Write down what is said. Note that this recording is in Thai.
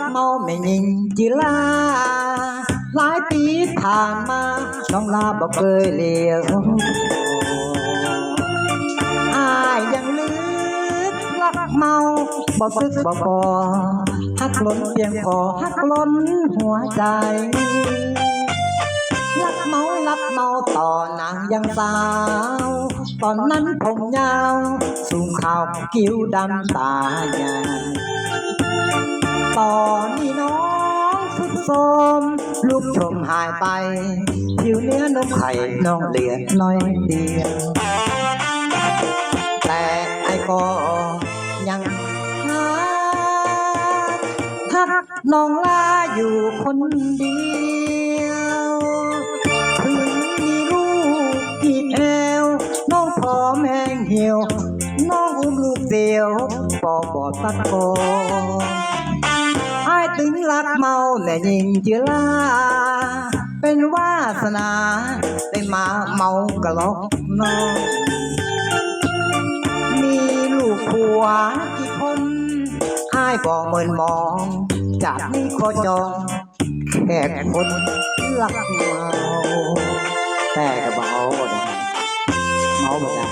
กเมาไม่ยิงจิลา หลายปีผ่านมา น้องลาบอกเคยเลี้ยวอายยังลึกรักเมาบ่ซึกบ่พอฮักล้นเพียงพอฮักล้นหัวใจรักเมารักเมาต่อนางยังสาว ตอนนั้นผมยาว สูงขาวคิ้วดำตาใหญ่ต่อ องสุดโทรมลูกชมหายไปผิวเนื้อนมไข่น้องเหลือน้อยเดียวแต่ไอ้ก็ยังหาทักน้องลาอยู่คนเดียวถึงมีลูกอีกแอวน้องพร้อมแห้งเหี่ยว น้องอุ้มลูกเดียวปอบอดตัดคอไอ้าย ถึงรักเมาแม่ยิงเจลาเป็นวาสนาได้มาเมากะลอกนองมีลูกผัวกี่คนอายบอกเหมินมองจากนี้ขอจองแค่คนรักเมาแต่ก็เบาเมาบ่ได้